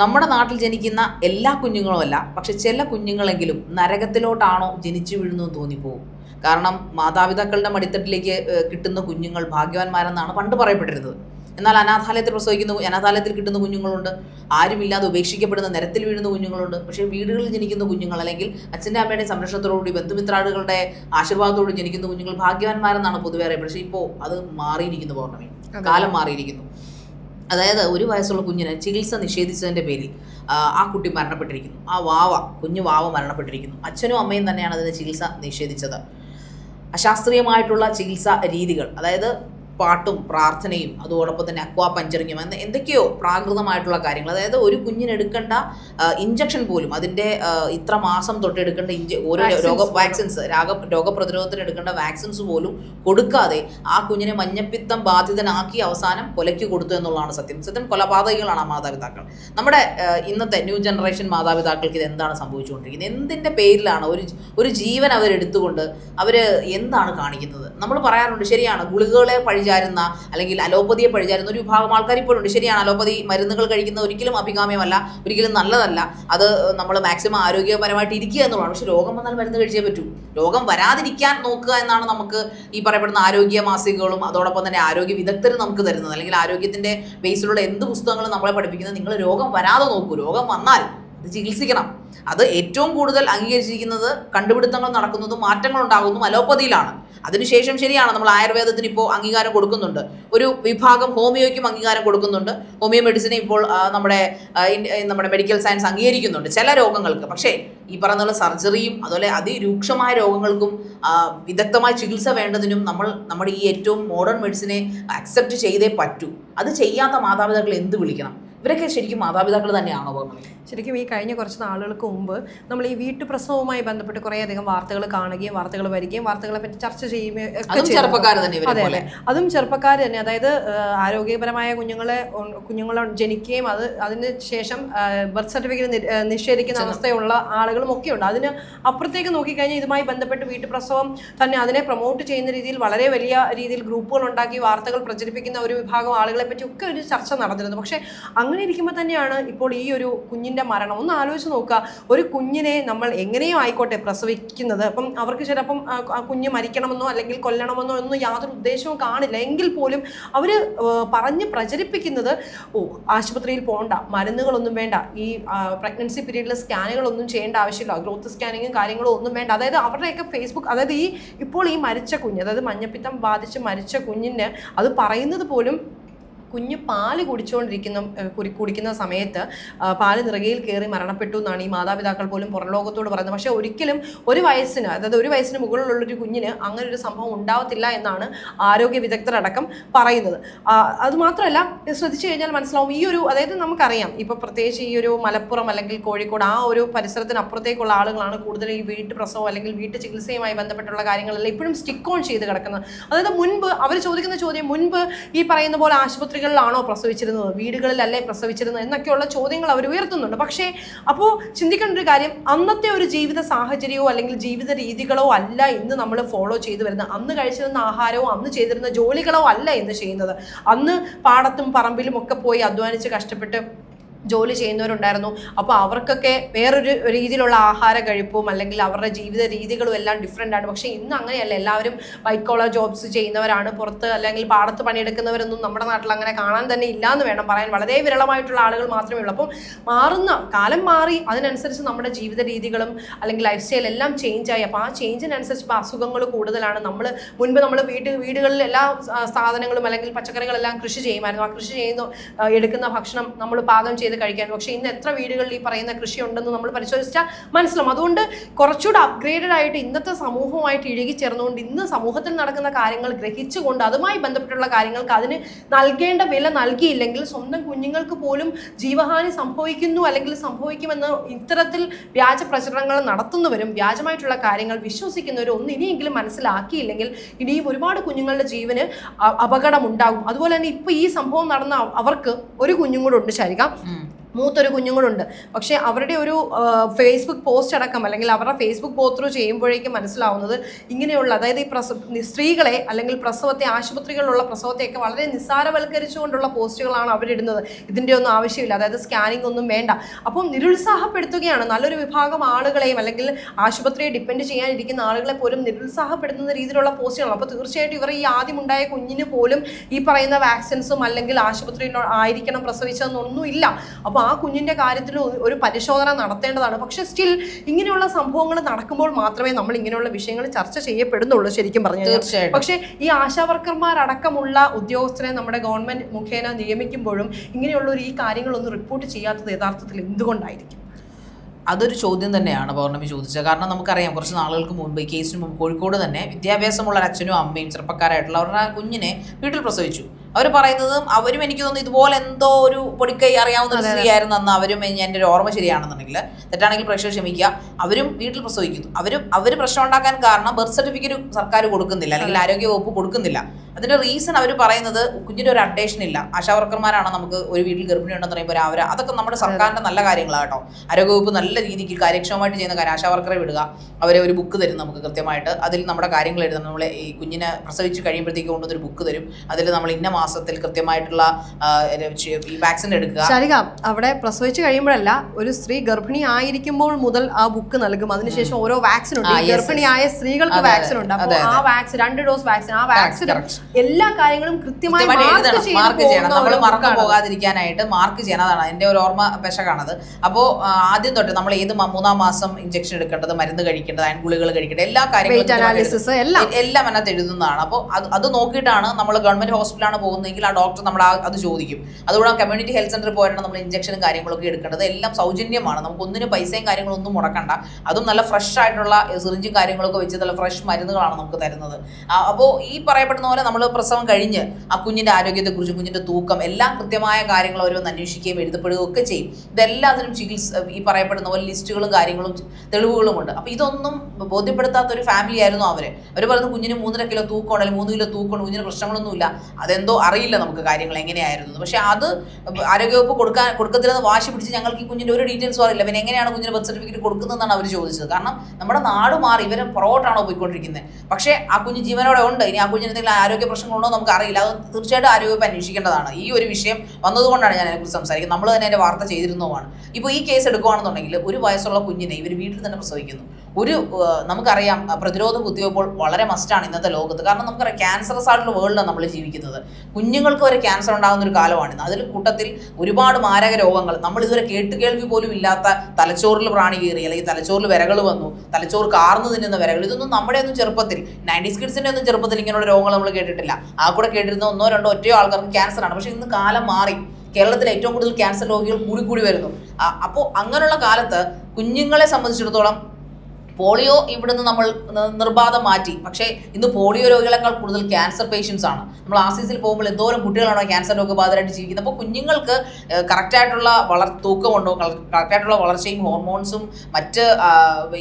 നമ്മുടെ നാട്ടിൽ ജനിക്കുന്ന എല്ലാ കുഞ്ഞുങ്ങളുമല്ല പക്ഷെ ചില കുഞ്ഞുങ്ങളെങ്കിലും നരകത്തിലോട്ടാണോ ജനിച്ചു വീഴുന്നു തോന്നിപ്പോവും കാരണം മാതാപിതാക്കളുടെ മടിത്തട്ടിലേക്ക് കിട്ടുന്ന കുഞ്ഞുങ്ങൾ ഭാഗ്യവാന്മാരെന്നാണ് പണ്ട് പറയപ്പെട്ടിരുന്നത്. എന്നാൽ അനാഥാലയത്തിൽ പ്രസവിക്കുന്ന അനാഥാലയത്തിൽ കിട്ടുന്ന കുഞ്ഞുങ്ങളുണ്ട്. ആരുമില്ലാതെ ഉപേക്ഷിക്കപ്പെടുന്ന നിരത്തിൽ വീഴുന്ന കുഞ്ഞുങ്ങളുണ്ട്. പക്ഷേ വീടുകളിൽ ജനിക്കുന്ന കുഞ്ഞുങ്ങൾ അല്ലെങ്കിൽ അച്ഛന്റെ അമ്മയുടെ സംരക്ഷണത്തോടുകൂടി ബന്ധുമിത്രാടുകളുടെ ആശീർവാദത്തോടുകൂടി ജനിക്കുന്ന കുഞ്ഞുങ്ങൾ ഭാഗ്യവാന്മാരെന്നാണ് പൊതുവെ അറിയപ്പെടുന്നത്. പക്ഷേ ഇപ്പോൾ അത് മാറിയിരിക്കുന്നു പൗർണമി. കാലം മാറിയിരിക്കുന്നു. അതായത് ഒരു വയസ്സുള്ള കുഞ്ഞിന് ചികിത്സ നിഷേധിച്ചതിന്റെ പേരിൽ ആ, കുട്ടി മരണപ്പെട്ടിരിക്കുന്നു. ആ വാവ കുഞ്ഞു വാവ മരണപ്പെട്ടിരിക്കുന്നു. അച്ഛനും അമ്മയും തന്നെയാണ് അതിന് ചികിത്സ നിഷേധിച്ചത്. അശാസ്ത്രീയമായിട്ടുള്ള ചികിത്സാ രീതികൾ അതായത് പാട്ടും പ്രാർത്ഥനയും അതോടൊപ്പം തന്നെ അക്വാ പഞ്ചറിങ്ങും എന്ന എന്തൊക്കെയോ പ്രാകൃതമായിട്ടുള്ള കാര്യങ്ങൾ. അതായത് ഒരു കുഞ്ഞിനെടുക്കേണ്ട ഇഞ്ചക്ഷൻ പോലും അതിന്റെ ഇത്ര മാസം തൊട്ട് എടുക്കേണ്ട ഇഞ്ച ഓരോ രോഗ വാക്സിൻസ് രാഗ രോഗപ്രതിരോധത്തിന് എടുക്കേണ്ട വാക്സിൻസ് പോലും കൊടുക്കാതെ ആ കുഞ്ഞിനെ മഞ്ഞപ്പിത്തം ബാധിതനാക്കി അവസാനം കൊലയ്ക്ക് കൊടുത്തു എന്നുള്ളതാണ് സത്യം. സത്യം കൊലപാതകങ്ങളാണ് ആ മാതാപിതാക്കൾ. നമ്മുടെ ഇന്നത്തെ ന്യൂ ജനറേഷൻ മാതാപിതാക്കൾക്ക് ഇത് എന്താണ് സംഭവിച്ചുകൊണ്ടിരിക്കുന്നത്? എന്തിന്റെ പേരിലാണ് ഒരു ഒരു ജീവൻ അവരെടുത്തുകൊണ്ട് അവർ എന്താണ് കാണിക്കുന്നത്? നമ്മൾ പറയാറുണ്ട് ശരിയാണ് ഗുളികകളെ പഴിചാരുന്ന അല്ലെങ്കിൽ അലോപ്പതിയെ പഴിചാരുന്ന ഒരു വിഭാഗം ആൾക്കാർ ഇപ്പോഴുണ്ട് ശരിയാണ് അലോപ്പതി മരുന്നുകൾ കഴിക്കുന്നത് ഒരിക്കലും അഭികാമ്യമല്ല ഒരിക്കലും നല്ലതല്ല. അത് നമ്മൾ മാക്സിമം ആരോഗ്യപരമായിട്ട് ഇരിക്കുക എന്നുള്ളതാണ്. പക്ഷെ രോഗം വന്നാൽ മരുന്ന് കഴിച്ചേ പറ്റൂ. രോഗം വരാതിരിക്കാൻ നോക്കുക എന്നാണ് നമുക്ക് ഈ പറയപ്പെടുന്ന ആരോഗ്യ മാസികകളും അതോടൊപ്പം തന്നെ ആരോഗ്യ വിദഗ്ധരും നമുക്ക് തരുന്നത്. അല്ലെങ്കിൽ ആരോഗ്യത്തിന്റെ ബേസിലുള്ള എന്ത് പുസ്തകങ്ങളും നമ്മളെ പഠിപ്പിക്കുന്നത് നിങ്ങൾ രോഗം വരാതെ നോക്കൂ. രോഗം വന്നാൽ അത് ചികിത്സിക്കണം. അത് ഏറ്റവും കൂടുതൽ അംഗീകരിച്ചിരിക്കുന്നത് കണ്ടുപിടുത്തങ്ങൾ നടക്കുന്നതും മാറ്റങ്ങൾ ഉണ്ടാകുന്നതും അലോപ്പതിയിലാണ്. അതിനുശേഷം ശരിയാണ് നമ്മൾ ആയുർവേദത്തിന് ഇപ്പോൾ അംഗീകാരം കൊടുക്കുന്നുണ്ട്. ഒരു വിഭാഗം ഹോമിയോയ്ക്കും അംഗീകാരം കൊടുക്കുന്നുണ്ട്. ഹോമിയോ മെഡിസിനെ ഇപ്പോൾ നമ്മുടെ നമ്മുടെ മെഡിക്കൽ സയൻസ് അംഗീകരിക്കുന്നുണ്ട്. ചില രോഗങ്ങൾക്ക്. പക്ഷേ ഈ പറയുന്ന സർജറിയും അതുപോലെ അതിരൂക്ഷമായ രോഗങ്ങൾക്കും വിദഗ്ധമായ ചികിത്സ വേണ്ടതിനും നമ്മൾ നമ്മുടെ ഈ ഏറ്റവും മോഡേൺ മെഡിസിനെ അക്സെപ്റ്റ് ചെയ്തേ പറ്റൂ. അത് ചെയ്യാത്ത മാതാപിതാക്കൾ എന്ത് വിളിക്കണം? ഇവരൊക്കെ ശരിക്കും മാതാപിതാക്കൾ തന്നെയാണോ ശരിക്കും ഈ കഴിഞ്ഞ കുറച്ച് നാളുകൾക്ക് മുമ്പ് നമ്മൾ ഈ വീട്ടു പ്രസവവുമായി ബന്ധപ്പെട്ട് കുറേയധികം വാർത്തകൾ കാണുകയും വാർത്തകൾ വരികയും വാർത്തകളെ പറ്റി ചർച്ച ചെയ്യുകയും. ചെറുപ്പക്കാർ തന്നെ അതെ അതെ. അതും ചെറുപ്പക്കാർ തന്നെ. അതായത് ആരോഗ്യപരമായ കുഞ്ഞുങ്ങളെ കുഞ്ഞുങ്ങൾ കുഞ്ഞുങ്ങളെ ജനിക്കുകയും അത് അതിന് ശേഷം ബർത്ത് സർട്ടിഫിക്കറ്റ് നിഷേധിക്കുന്ന അവസ്ഥയുള്ള ആളുകളും ഒക്കെ ഉണ്ട്. അതിന് അപ്പുറത്തേക്ക് നോക്കിക്കഴിഞ്ഞാൽ ഇതുമായി ബന്ധപ്പെട്ട് വീട്ടു പ്രസവം തന്നെ അതിനെ പ്രൊമോട്ട് ചെയ്യുന്ന രീതിയിൽ വളരെ വലിയ രീതിയിൽ ഗ്രൂപ്പുകൾ ഉണ്ടാക്കി വാർത്തകൾ പ്രചരിപ്പിക്കുന്ന ഒരു വിഭാഗം ആളുകളെ പറ്റി ഒക്കെ ഒരു ചർച്ച നടന്നിരുന്നു. പക്ഷേ അങ്ങനെ ഇരിക്കുമ്പോൾ തന്നെയാണ് ഇപ്പോൾ ഈ ഒരു കുഞ്ഞിന്റെ മരണം. ഒന്ന് ആലോചിച്ച് നോക്കുക. ഒരു കുഞ്ഞിനെ നമ്മൾ എങ്ങനെയോ ആയിക്കോട്ടെ പ്രസവിക്കുന്നത്. അപ്പം അവർക്ക് ചിലപ്പം കുഞ്ഞ് മരിക്കണമെന്നോ അല്ലെങ്കിൽ കൊല്ലണമെന്നോ ഒന്നും യാതൊരു ഉദ്ദേശവും കാണില്ല. എങ്കിൽ പോലും അവർ പറഞ്ഞ് പ്രചരിപ്പിക്കുന്നത് ഓ ആശുപത്രിയിൽ പോകണ്ട മരുന്നുകളൊന്നും വേണ്ട ഈ പ്രഗ്നൻസി പീരീഡിലെ സ്കാനുകളൊന്നും ചെയ്യേണ്ട ആവശ്യമില്ല ഗ്രോത്ത് സ്കാനിങ്ങും കാര്യങ്ങളും ഒന്നും വേണ്ട. അതായത് അവരുടെയൊക്കെ ഫേസ്ബുക്ക് അതായത് ഈ ഇപ്പോൾ ഈ മരിച്ച കുഞ്ഞ് അതായത് മഞ്ഞപ്പിത്തം ബാധിച്ച് മരിച്ച കുഞ്ഞിന് അത് പറയുന്നത് പോലും കുഞ്ഞ് പാൽ കുടിച്ചുകൊണ്ടിരിക്കുന്ന കുടിക്കുന്ന സമയത്ത് പാൽ നിറകയിൽ കയറി മരണപ്പെട്ടു എന്നാണ് ഈ മാതാപിതാക്കൾ പോലും പുറംലോകത്തോട് പറയുന്നത്. പക്ഷേ ഒരിക്കലും ഒരു വയസ്സിന് അതായത് ഒരു വയസ്സിന് മുകളിലുള്ള ഒരു കുഞ്ഞിന് അങ്ങനെ ഒരു സംഭവം ഉണ്ടാവത്തില്ല എന്നാണ് ആരോഗ്യ വിദഗ്ധരടക്കം പറയുന്നത്. അതുമാത്രമല്ല ശ്രദ്ധിച്ചു കഴിഞ്ഞാൽ മനസ്സിലാവും ഈ ഒരു അതായത് നമുക്കറിയാം ഇപ്പോൾ പ്രത്യേകിച്ച് ഈ ഒരു മലപ്പുറം അല്ലെങ്കിൽ കോഴിക്കോട് ആ ഒരു പരിസരത്തിനപ്പുറത്തേക്കുള്ള ആളുകളാണ് കൂടുതൽ ഈ വീട്ടു പ്രസവം അല്ലെങ്കിൽ വീട്ടു ചികിത്സയുമായി ബന്ധപ്പെട്ടുള്ള കാര്യങ്ങളെല്ലാം ഇപ്പോഴും സ്റ്റിക്ക് ഓൺ ചെയ്ത് കിടക്കുന്നത്. അതായത് മുൻപ് അവർ ചോദിക്കുന്ന ചോദ്യം മുൻപ് ഈ പറയുന്ന പോലെ ആശുപത്രികളിലാണോ പ്രസവിച്ചിരുന്നത്? വീടുകളിലല്ലേ പ്രസവിച്ചിരുന്നത്? എന്നൊക്കെയുള്ള ചോദ്യങ്ങൾ അവർ ഉയർത്തുന്നുണ്ട്. പക്ഷേ അപ്പോൾ ചിന്തിക്കേണ്ട ഒരു കാര്യം അന്നത്തെ ഒരു ജീവിത സാഹചര്യമോ അല്ലെങ്കിൽ ജീവിത രീതികളോ അല്ല ഇന്ന് നമ്മൾ ഫോളോ ചെയ്തു വരുന്നത്. അന്ന് കഴിച്ചിരുന്ന ആഹാരവും അന്ന് ചെയ്തിരുന്ന ജോലികളോ അല്ല ഇന്ന് ചെയ്യുന്നത്. അന്ന് പാടത്തും പറമ്പിലും ഒക്കെ പോയി അധ്വാനിച്ച് കഷ്ടപ്പെട്ട് ജോലി ചെയ്യുന്നവരുണ്ടായിരുന്നു. അപ്പോൾ അവർക്കൊക്കെ വേറൊരു രീതിയിലുള്ള ആഹാര കഴിപ്പും അല്ലെങ്കിൽ അവരുടെ ജീവിത രീതികളും എല്ലാം ഡിഫറെന്റ് ആണ്. പക്ഷേ ഇന്ന് അങ്ങനെയല്ല. എല്ലാവരും വൈറ്റ് കോളർ ജോബ്സ് ചെയ്യുന്നവരാണ്. പുറത്ത് അല്ലെങ്കിൽ പാടത്ത് പണിയെടുക്കുന്നവരൊന്നും നമ്മുടെ നാട്ടിൽ അങ്ങനെ കാണാൻ തന്നെ ഇല്ല എന്ന് വേണം പറയാൻ. വളരെ വിരളമായിട്ടുള്ള ആളുകൾ മാത്രമേ ഉള്ളൂ. അപ്പം മാറുന്ന കാലം മാറി അതിനനുസരിച്ച് നമ്മുടെ ജീവിത രീതികളും അല്ലെങ്കിൽ ലൈഫ് സ്റ്റൈൽ എല്ലാം ആയി. അപ്പോൾ ആ ചേഞ്ചിനനുസരിച്ച് ഇപ്പോൾ അസുഖങ്ങൾ കൂടുതലാണ്. നമ്മൾ മുൻപ് നമ്മൾ വീട് വീടുകളിൽ എല്ലാ സാധനങ്ങളും അല്ലെങ്കിൽ പച്ചക്കറികളെല്ലാം കൃഷി ചെയ്യുമായിരുന്നു. ആ കൃഷി ചെയ്യുന്ന എടുക്കുന്ന ഭക്ഷണം നമ്മൾ പാകം ചെയ്ത് കഴിക്കാൻ. പക്ഷേ ഇന്ന് എത്ര വീടുകളിൽ ഈ പറയുന്ന കൃഷി ഉണ്ടെന്ന് നമ്മൾ പരിശോധിച്ചാൽ മനസ്സിലാവും. അതുകൊണ്ട് കുറച്ചുകൂടെ അപ്ഗ്രേഡഡ് ആയിട്ട് ഇന്നത്തെ സമൂഹവുമായിട്ട് ഇഴുകി ചേർന്നുകൊണ്ട് ഇന്ന് സമൂഹത്തിൽ നടക്കുന്ന കാര്യങ്ങൾ ഗ്രഹിച്ചുകൊണ്ട് അതുമായി ബന്ധപ്പെട്ടുള്ള കാര്യങ്ങൾക്ക് അതിന് നൽകേണ്ട വില നൽകിയില്ലെങ്കിൽ സ്വന്തം കുഞ്ഞുങ്ങൾക്ക് പോലും ജീവഹാനി സംഭവിക്കുന്നു അല്ലെങ്കിൽ സംഭവിക്കുമെന്ന് ഇത്തരത്തിൽ വ്യാജ പ്രചരണങ്ങൾ നടത്തുന്നവരും വ്യാജമായിട്ടുള്ള കാര്യങ്ങൾ വിശ്വസിക്കുന്നവരും ഒന്ന് ഇനിയെങ്കിലും മനസ്സിലാക്കിയില്ലെങ്കിൽ ഇനിയും ഒരുപാട് കുഞ്ഞുങ്ങളുടെ ജീവന് അപകടമുണ്ടാകും. അതുപോലെ തന്നെ ഇപ്പൊ ഈ സംഭവം നടന്ന അവർക്ക് ഒരു കുഞ്ഞും കൂടെ ഉണ്ട് ശാരിക മൂത്തൊരു കുഞ്ഞുങ്ങളുണ്ട്. പക്ഷേ അവരുടെ ഒരു ഫേസ്ബുക്ക് പോസ്റ്റ് അടക്കം അല്ലെങ്കിൽ അവരുടെ ഫേസ്ബുക്ക് പോത്രു ചെയ്യുമ്പോഴേക്കും മനസ്സിലാവുന്നത് ഇങ്ങനെയുള്ള അതായത് ഈ പ്രസവ സ്ത്രീകളെ അല്ലെങ്കിൽ പ്രസവത്തെ ആശുപത്രികളിലുള്ള പ്രസവത്തെയൊക്കെ വളരെ നിസ്സാരവൽക്കരിച്ചുകൊണ്ടുള്ള പോസ്റ്റുകളാണ് അവരിടുന്നത്. ഇതിന്റെ ഒന്നും ആവശ്യമില്ല. അതായത് സ്കാനിംഗ് ഒന്നും വേണ്ട. അപ്പം നിരുത്സാഹപ്പെടുത്തുകയാണ്. നല്ലൊരു വിഭാഗം ആളുകളെയും അല്ലെങ്കിൽ ആശുപത്രിയെ ഡിപ്പെൻഡ് ചെയ്യാനിരിക്കുന്ന ആളുകളെ പോലും നിരുത്സാഹപ്പെടുത്തുന്ന രീതിയിലുള്ള പോസ്റ്റുകളാണ്. അപ്പോൾ തീർച്ചയായിട്ടും ഇവർ ഈ ആദ്യം ഉണ്ടായ കുഞ്ഞിന് പോലും ഈ പറയുന്ന വാക്സിൻസും അല്ലെങ്കിൽ ആശുപത്രിയിൽ ആയിരിക്കണം പ്രസവിച്ചതെന്നൊന്നും ഇല്ല അപ്പോൾ ആ കുഞ്ഞിന്റെ കാര്യത്തിൽ ഒരു പരിശോധന നടത്തേണ്ടതാണ്. പക്ഷേ സ്റ്റിൽ ഇങ്ങനെയുള്ള സംഭവങ്ങൾ നടക്കുമ്പോൾ മാത്രമേ നമ്മൾ ഇങ്ങനെയുള്ള വിഷയങ്ങൾ ചർച്ച ചെയ്യപ്പെടുന്നുള്ളൂ ശരിക്കും പറഞ്ഞു. തീർച്ചയായിട്ടും. പക്ഷേ ഈ ആശാവർക്കർമാരടക്കമുള്ള ഉദ്യോഗസ്ഥരെ നമ്മുടെ ഗവൺമെന്റ് മുഖേന നിയമിക്കുമ്പോഴും ഇങ്ങനെയുള്ള ഒരു ഈ കാര്യങ്ങളൊന്നും റിപ്പോർട്ട് ചെയ്യാത്തത് യഥാർത്ഥത്തിൽ എന്തുകൊണ്ടായിരിക്കും? അതൊരു ചോദ്യം തന്നെയാണ് പൗർണമി ചോദിച്ചത്. കാരണം നമുക്കറിയാം കുറച്ച് നാളുകൾക്ക് മുമ്പ് ഈ കേസിന് മുമ്പ് കോഴിക്കോട് തന്നെ വിദ്യാഭ്യാസമുള്ള ഒരു അച്ഛനും അമ്മയും ചെറുപ്പക്കാരായിട്ടുള്ള അവരുടെ കുഞ്ഞിനെ വീട്ടിൽ പ്രസവിച്ചു. അവർ പറയുന്നതും അവരും എനിക്ക് തോന്നുന്നു ഇതുപോലെ എന്തോ ഒരു പൊടിക്കൈ അറിയാവുന്ന ഒരു സ്ത്രീയായിരുന്നു അന്ന്. അവരും എന്റെ ഒരു ഓർമ്മ ശരിയാണെന്നുണ്ടെങ്കിൽ. തെറ്റാണെങ്കിൽ പ്രേക്ഷകർ ക്ഷമിക്കുക. അവരും വീട്ടിൽ പ്രസവിക്കുന്നു. അവരും അവർ പ്രശ്നം ഉണ്ടാക്കാൻ കാരണം ബർത്ത് സർട്ടിഫിക്കറ്റ് സർക്കാർ കൊടുക്കുന്നില്ല. അല്ലെങ്കിൽ ആരോഗ്യ വകുപ്പ് കൊടുക്കുന്നില്ല. അതിന്റെ റീസൺ അവർ പറയുന്നത് കുഞ്ഞിന്റെ ഒരു അപ്ഡേഷൻ ഇല്ല. ആശാ വർക്കർമാരാണ് നമുക്ക് ഒരു വീട്ടിൽ ഗർഭിണി ഉണ്ടെന്ന് പറയുമ്പോൾ അവർ അതൊക്കെ നമ്മുടെ സർക്കാരിന്റെ നല്ല കാര്യങ്ങളാണ് കേട്ടോ. ആരോഗ്യവകുപ്പ് നല്ല രീതിക്ക് കാര്യക്ഷമമായിട്ട് ചെയ്യുന്ന കാര്യം. ആശാവർക്കറെ വിടുക അവരെ ഒരു ബുക്ക് തരും നമുക്ക് കൃത്യമായിട്ട്. അതിൽ നമ്മുടെ കാര്യങ്ങൾ എഴുതണം നമ്മൾ ഈ കുഞ്ഞിനെ പ്രസവിച്ച് കഴിയുമ്പോഴത്തേക്ക് കൊണ്ടുവന്നൊരു ബുക്ക് തരും. അതിൽ നമ്മൾ ഇന്ന മാസത്തിൽ കൃത്യമായിട്ടുള്ള ഈ വാക്സിൻ എടുക്കുക. ശാരിക അവിടെ പ്രസവിച്ച് കഴിയുമ്പോഴല്ല ഒരു സ്ത്രീ ഗർഭിണി ആയിരിക്കുമ്പോൾ മുതൽ ആ ബുക്ക് നൽകും. അതിനുശേഷം ഓരോ വാക്സിൻ ഉണ്ട്. ഗർഭിണിയായ സ്ത്രീകൾക്ക് വാക്സിൻ ഉണ്ട്. അപ്പോൾ ആ വാക്സിൻ രണ്ട് ഡോസ് വാക്സിൻ ആ വാക്സിൻ. എല്ലാ കാര്യങ്ങളും കൃത്യമായി മാർക്ക് ചെയ്യണം. നമ്മൾ മറക്കാൻ മറന്നു പോകാതിരിക്കാനായിട്ട് മാർക്ക് ചെയ്യണം അതാണ് എന്റെ ഒരു ഓർമ്മ പെശകാണത്. അപ്പോൾ ആദ്യം തൊട്ട് നമ്മൾ ഏത് മൂന്നാം മാസം ഇഞ്ചക്ഷൻ എടുക്കേണ്ടത് മരുന്ന് കഴിക്കേണ്ടത് അതിന് ഗുളികൾ കഴിക്കേണ്ടത് എല്ലാ കാര്യങ്ങളും എല്ലാം. അതിനകത്ത് എഴുതുന്നതാണ്. അപ്പോൾ അത് അത് നോക്കിയിട്ടാണ് നമ്മൾ ഗവൺമെന്റ് ഹോസ്പിറ്റലാണ് പോകുന്നതെങ്കിൽ ആ ഡോക്ടർ നമ്മൾ അത് ചോദിക്കും. അതുകൂടെ കമ്മ്യൂണിറ്റി ഹെൽത്ത് സെന്ററിൽ പോയാണ് നമ്മൾ ഇഞ്ചക്ഷനും കാര്യങ്ങളൊക്കെ എടുക്കേണ്ടത്. എല്ലാം സൗജന്യമാണ്. നമുക്ക് ഒന്നിനും പൈസയും കാര്യങ്ങളൊന്നും മുടക്കണ്ട. അതും നല്ല ഫ്രഷ് ആയിട്ടുള്ള സിറിഞ്ചും കാര്യങ്ങളൊക്കെ വെച്ച് നല്ല ഫ്രഷ് മരുന്നുകളാണ് നമുക്ക് തരുന്നത്. അപ്പോൾ ഈ പറയപ്പെടുന്ന പോലെ നമ്മൾ പ്രസവം കഴിഞ്ഞ് ആ കുഞ്ഞിന്റെ ആരോഗ്യത്തെക്കുറിച്ച് കുഞ്ഞിന്റെ തൂക്കം എല്ലാം കൃത്യമായ കാര്യങ്ങൾ ഓരോന്ന് അന്വേഷിക്കുകയും എഴുതപ്പെടുകയും ഒക്കെ ചെയ്യും. ഇതെല്ലാത്തിനും ചികിത്സ ഈ പറയപ്പെടുന്ന പോലെ ലിസ്റ്റുകളും കാര്യങ്ങളും തെളിവുകളും ഉണ്ട്. അപ്പോൾ ഇതൊന്നും ബോധ്യപ്പെടുത്താത്ത ഒരു ഫാമിലി ആയിരുന്നു അവർ. അവർ പറയുന്നത് കുഞ്ഞിന് മൂന്നര കിലോ തൂക്കമാണ് അല്ലെങ്കിൽ മൂന്ന് കിലോ തൂക്കമാണ് കുഞ്ഞിന് പ്രശ്നങ്ങളൊന്നുമില്ല. അതെന്തോ അറിയില്ല നമുക്ക് കാര്യങ്ങൾ എങ്ങനെയായിരുന്നു. പക്ഷെ അത് ആരോഗ്യവകുപ്പ് കൊടുക്കാൻ കൊടുക്കത്തില്ലെന്ന് വാശി പിടിച്ച് ഞങ്ങൾക്ക് ഈ കുഞ്ഞിന്റെ ഒരു ഡീറ്റെയിൽസ് അറിയില്ല. പിന്നെ എങ്ങനെയാണ് കുഞ്ഞിന് ബർത്ത് സർട്ടിഫിക്കറ്റ് കൊടുക്കുന്നതെന്നാണ് അവർ ചോദിച്ചത്. കാരണം നമ്മുടെ നാട് മാറി ഇവരെ പുറകോട്ടാണോ പോയിക്കൊണ്ടിരിക്കുന്നത്. പക്ഷേ ആ കുഞ്ഞ് ജീവനോടെ ഉണ്ട്. ഇനി ആ കുഞ്ഞിന് എന്തെങ്കിലും ആരോഗ്യ പ്രശ്നങ്ങളുണ്ടോ എന്ന് നമുക്ക് അറിയില്ല. അത് തീർച്ചയായിട്ടും ആരോഗ്യവകുപ്പ് അന്വേഷിക്കേണ്ടതാണ്. ഈ ഒരു വിഷയം വന്നതുകൊണ്ടാണ് ഞാൻ അതിനെക്കുറിച്ച് സംസാരിക്കുന്നത്. നമ്മൾ തന്നെ അതിന്റെ വാർത്ത ചെയ്തിരുന്നതുമാണ്. ഇപ്പോൾ ഈ കേസ് എടുക്കുകയാണെന്നുണ്ടെങ്കിൽ ഒരു വയസ്സുള്ള കുഞ്ഞിനെ ഇവർ വീട്ടിൽ തന്നെ പ്രസവിക്കുന്നു. ഒരു നമുക്കറിയാം പ്രതിരോധ കുത്തിവയ്പ്പോൾ വളരെ മസ്റ്റാണ് ഇന്നത്തെ ലോകത്ത്. കാരണം നമുക്കറിയാം ക്യാൻസറസ് ആയിട്ടുള്ള വേൾഡിലാണ് നമ്മൾ ജീവിക്കുന്നത്. കുഞ്ഞുങ്ങൾക്ക് വരെ ക്യാൻസർ ഉണ്ടാകുന്ന ഒരു കാലമാണിന്ന്. അതിൽ കൂട്ടത്തിൽ ഒരുപാട് മാരക രോഗങ്ങൾ. നമ്മൾ ഇതുവരെ കേട്ട് കേൾവി പോലും ഇല്ലാത്ത തലച്ചോറിൽ പ്രാണി കയറി അല്ലെങ്കിൽ തലച്ചോറിൽ വിരകൾ വന്നു തലച്ചോറ് കാർന്നു തിന്നുന്ന വിരകൾ ഇതൊന്നും നമ്മുടെ ഒന്നും ചെറുപ്പത്തിൽ നയന്റീസ് കിഡ്സിന്റെ ഒന്നും ചെറുപ്പത്തിൽ ഇങ്ങനെയുള്ള രോഗങ്ങൾ നമ്മൾ കേട്ടിട്ടില്ല. ആ കൂടെ കേട്ടിരുന്ന ഒന്നോ രണ്ടോ ഒറ്റയോ ആൾക്കാർക്ക് ക്യാൻസർ ആണ്. പക്ഷെ ഇന്ന് കാലം മാറി. കേരളത്തിൽ ഏറ്റവും കൂടുതൽ ക്യാൻസർ രോഗികൾ കൂടി കൂടി വരുന്നു അപ്പോൾ അങ്ങനെയുള്ള കാലത്ത് കുഞ്ഞുങ്ങളെ സംബന്ധിച്ചിടത്തോളം പോളിയോ ഇവിടുന്ന് നമ്മൾ നിർബാധം മാറ്റി. പക്ഷേ ഇന്ന് പോളിയോ രോഗികളെക്കാൾ കൂടുതൽ ക്യാൻസർ പേഷ്യൻസ് ആണ്. നമ്മൾ ആസീസിൽ പോകുമ്പോൾ എന്തോരം കുട്ടികളാണോ ക്യാൻസർ രോഗബാധിതരായിട്ട് ജീവിക്കുന്നത്. അപ്പോൾ കുഞ്ഞുങ്ങൾക്ക് കറക്റ്റായിട്ടുള്ള വളർ തൂക്കമുണ്ടോ? കറക്റ്റായിട്ടുള്ള വളർച്ചയും ഹോർമോൺസും മറ്റ്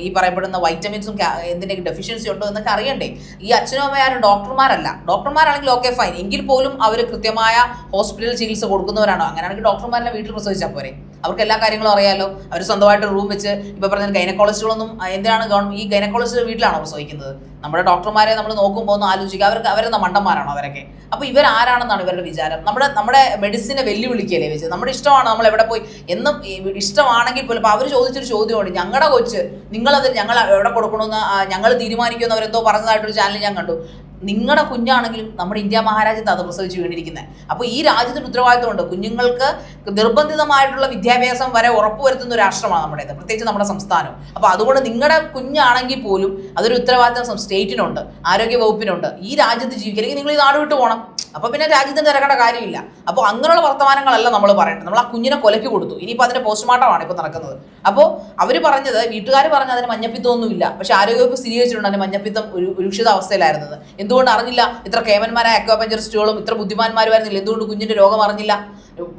ഈ പറയപ്പെടുന്ന വൈറ്റമിൻസും എന്തിന്റെയൊക്കെ ഡെഫിഷ്യൻസി ഉണ്ടോ എന്നൊക്കെ അറിയണ്ടേ. ഈ അച്ഛനും അമ്മയാരും ഡോക്ടർമാരല്ല. ഡോക്ടർമാരാണെങ്കിൽ ഓക്കെ ഫൈൻ എങ്കിൽ പോലും അവർ കൃത്യമായ ഹോസ്പിറ്റൽ ചികിത്സ കൊടുക്കുന്നവരാണോ. അങ്ങനെയാണെങ്കിൽ ഡോക്ടർമാരെ വീട്ടിൽ പ്രസവിച്ചാൽ പോരെ. അവർക്ക് എല്ലാ കാര്യങ്ങളും അറിയാലോ. അവർ സ്വന്തമായിട്ട് റൂം വെച്ച് ഇപ്പൊ പറഞ്ഞ ഗൈനക്കോളജിസ്റ്റുകളൊന്നും എന്തിനാണ് ഗവൺമെന്റ് ഈ ഗൈനക്കോളജിസ്റ്റ് വീട്ടിലാണോ പ്രസവിക്കുന്നത്? നമ്മുടെ ഡോക്ടർമാരെ നമ്മൾ നോക്കുമ്പോൾ ഒന്ന് ആലോചിക്കുക. അവർക്ക് അവരെന്ന മണ്ടന്മാരാണോ അവരൊക്കെ? അപ്പൊ ഇവരാരാണെന്നാണ് ഇവരുടെ വിചാരം. നമ്മുടെ നമ്മുടെ മെഡിസിനെ വെല്ലുവിളിക്കല്ലേ വെച്ച് നമ്മുടെ ഇഷ്ടമാണ് നമ്മൾ എവിടെ പോയി? എന്നും ഇഷ്ടമാണെങ്കിൽ പോലും അപ്പൊ അവർ ചോദിച്ചൊരു ചോദ്യമുണ്ട്. ഞങ്ങളുടെ കൊച്ച് നിങ്ങളത് ഞങ്ങൾ എവിടെ കൊടുക്കണമെന്ന് ഞങ്ങൾ തീരുമാനിക്കുമെന്ന് അവരെന്തോ പറഞ്ഞതായിട്ടൊരു ചാനൽ ഞാൻ കണ്ടു. നിങ്ങളുടെ കുഞ്ഞാണെങ്കിലും നമ്മുടെ ഇന്ത്യ മഹാരാജ്യത്ത് അത് പ്രസവിച്ച് വീണിരിക്കുന്നത് അപ്പോൾ ഈ രാജ്യത്തിന് ഉത്തരവാദിത്തമുണ്ട് കുഞ്ഞുങ്ങൾക്ക് നിർബന്ധിതമായിട്ടുള്ള വിദ്യാഭ്യാസം വരെ ഉറപ്പുവരുത്തുന്ന ഒരു രാഷ്ട്രമാണ് നമ്മുടേത്. പ്രത്യേകിച്ച് നമ്മുടെ സംസ്ഥാനം. അപ്പോൾ അതുകൊണ്ട് നിങ്ങളുടെ കുഞ്ഞാണെങ്കിൽ പോലും അതൊരു ഉത്തരവാദിത്തം സം- സ്റ്റേറ്റിനുണ്ട് ആരോഗ്യ വകുപ്പിനുണ്ട് ഈ രാജ്യത്ത് ജീവിക്കണമെങ്കിൽ നിങ്ങൾ ഈ നാട് വിട്ട് പോകണം അപ്പോൾ പിന്നെ രാജ്യത്തിന് തിരക്കേണ്ട കാര്യമില്ല. അപ്പോൾ അങ്ങനെയുള്ള വർത്തമാനങ്ങളല്ല നമ്മൾ പറയേണ്ടത്. നമ്മൾ ആ കുഞ്ഞിനെ കൊലയ്ക്ക് കൊടുത്തു. ഇനിയിപ്പോൾ അതിന്റെ പോസ്റ്റ്മോർട്ടമാണ് ഇപ്പോൾ നടക്കുന്നത്. അപ്പോൾ അവർ പറഞ്ഞത് വീട്ടുകാർ പറഞ്ഞ അതിന് മഞ്ഞപ്പിത്തമൊന്നുമില്ല. പക്ഷേ ആരോഗ്യവകുപ്പ് സ്ഥിരീകരിച്ചിട്ടുണ്ട്. അതിന് മഞ്ഞപ്പിത്തം ഒരു ഉരുക്ഷിത അവസ്ഥയിലായിരുന്നത് എന്തുകൊണ്ട് അറിഞ്ഞില്ല? ഇത്ര കേമന്മാരായ അക്വാപഞ്ചറിസ്റ്റുകളും ഇത്ര ബുദ്ധിമാന്മാരുമായിരുന്നില്ല. എന്തുകൊണ്ട് കുഞ്ഞിന്റെ രോഗം അറിഞ്ഞില്ല?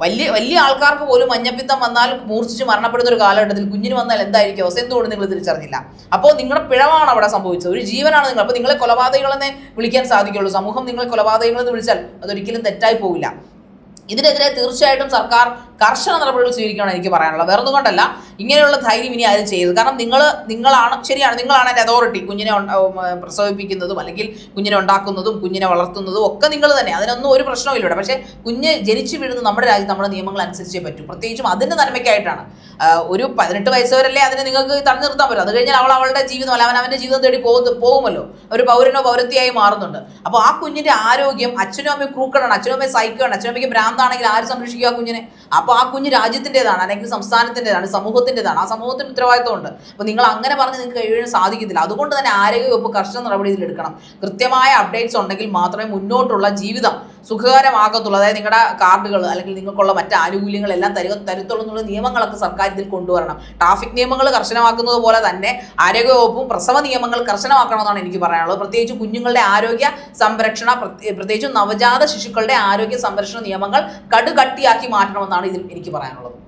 വലിയ വലിയ ആൾക്കാർക്ക് പോലും മഞ്ഞപ്പിത്തം വന്നാൽ മൂർച്ഛിച്ച് മരണപ്പെടുന്ന ഒരു കാലഘട്ടത്തിൽ കുഞ്ഞിന് വന്നാൽ എന്തായിരിക്കും അവസ്ഥ? എന്തുകൊണ്ട് നിങ്ങൾ തിരിച്ചറിഞ്ഞില്ല? അപ്പോൾ നിങ്ങളുടെ പിഴവാണ് അവിടെ സംഭവിച്ചത്. ഒരു ജീവനാണ് നിങ്ങൾ. അപ്പോൾ നിങ്ങളെ കൊലപാതകങ്ങളെന്നെ വിളിക്കാൻ സാധിക്കുള്ളൂ. സമൂഹം നിങ്ങളെ കൊലപാതകങ്ങളെന്ന് വിളിച്ചാൽ അതൊരിക്കലും തെറ്റായി പോവില്ല. ഇതിനെതിരെ തീർച്ചയായിട്ടും സർക്കാർ കർശന നടപടികൾ സ്വീകരിക്കണം എനിക്ക് പറയാനുള്ളത്. വേറെ ഇങ്ങനെയുള്ള ധൈര്യം ഇനി ആരും ചെയ്തു കാരണം നിങ്ങൾ നിങ്ങളാണ് ശരിയാണ് നിങ്ങളാണ് അതിന്റെ അതോറിറ്റി കുഞ്ഞിനെ പ്രസവിപ്പിക്കുന്നതും അല്ലെങ്കിൽ കുഞ്ഞിനെ ഉണ്ടാക്കുന്നതും കുഞ്ഞിനെ വളർത്തുന്നതും ഒക്കെ നിങ്ങൾ തന്നെ. അതിനൊന്നും ഒരു പ്രശ്നവും ഇവിടെ. പക്ഷേ കുഞ്ഞ് ജനിച്ചു വീഴുന്ന നമ്മുടെ രാജ്യത്ത് നമ്മുടെ നിയമങ്ങൾ അനുസരിച്ചേ പറ്റൂ. പ്രത്യേകിച്ചും അതിന്റെ നന്മയ്ക്കായിട്ടാണ്. ഒരു പതിനെട്ട് വയസ്സുവരല്ലേ അതിനെ നിങ്ങൾക്ക് തടഞ്ഞു നിർത്താൻ പറ്റും. അത് കഴിഞ്ഞാൽ അവൾ അവളുടെ ജീവിതം അല്ല അവൻ അവന്റെ ജീവിതം തേടി പോകും പോകുമല്ലോ. ഒരു പൗരനോ പൗരത്തിയായി മാറുന്നുണ്ട്. അപ്പോൾ ആ കുഞ്ഞിന്റെ ആരോഗ്യം അച്ഛനും അമ്മയും ക്രൂക്കടാണ് അച്ഛനും അമ്മയും സൈക്കോയാണ് അച്ഛനും അമ്മയ്ക്ക് ഭ്രാന്താണെങ്കിൽ ആര് സംരക്ഷിക്കുക ആ കുഞ്ഞിനെ? അപ്പോൾ ആ കുഞ്ഞ് രാജ്യത്തിന്റെതാണ് അല്ലെങ്കിൽ സംസ്ഥാനത്തിന്റെതാണ് സമൂഹത്തിന്റെതാണ്. ആ സമൂഹത്തിന് ഉത്തരവാദിത്വമുണ്ട്. അപ്പോൾ നിങ്ങൾ അങ്ങനെ പറഞ്ഞ് നിങ്ങൾക്ക് കഴിയാൻ സാധിക്കത്തില്ല. അതുകൊണ്ട് തന്നെ ആരോഗ്യവകുപ്പ് കർശന നടപടിയിൽ എടുക്കണം. കൃത്യമായ അപ്ഡേറ്റ്സ് ഉണ്ടെങ്കിൽ മാത്രമേ മുന്നോട്ടുള്ള ജീവിതം സുഖകരമാകത്തുള്ളൂ. അതായത് നിങ്ങളുടെ കാർഡുകൾ അല്ലെങ്കിൽ നിങ്ങൾക്കുള്ള മറ്റ് ആനുകൂല്യങ്ങളെല്ലാം തരുക തരുത്തുള്ളൂ എന്നുള്ള നിയമങ്ങളൊക്കെ സർക്കാർ ഇതിൽ കൊണ്ടുവരണം. ട്രാഫിക് നിയമങ്ങൾ കർശനമാക്കുന്നത് പോലെ തന്നെ ആരോഗ്യവകുപ്പും പ്രസവ നിയമങ്ങൾ കർശനമാക്കണമെന്നാണ് എനിക്ക് പറയാനുള്ളത്. പ്രത്യേകിച്ച് കുഞ്ഞുങ്ങളുടെ ആരോഗ്യ സംരക്ഷണ പ്രത്യേകിച്ചും നവജാത ശിശുക്കളുടെ ആരോഗ്യ സംരക്ഷണ നിയമങ്ങൾ കടുകട്ടിയാക്കി മാറ്റണമെന്നാണ് ഇതിൽ എനിക്ക് പറയാനുള്ളത്.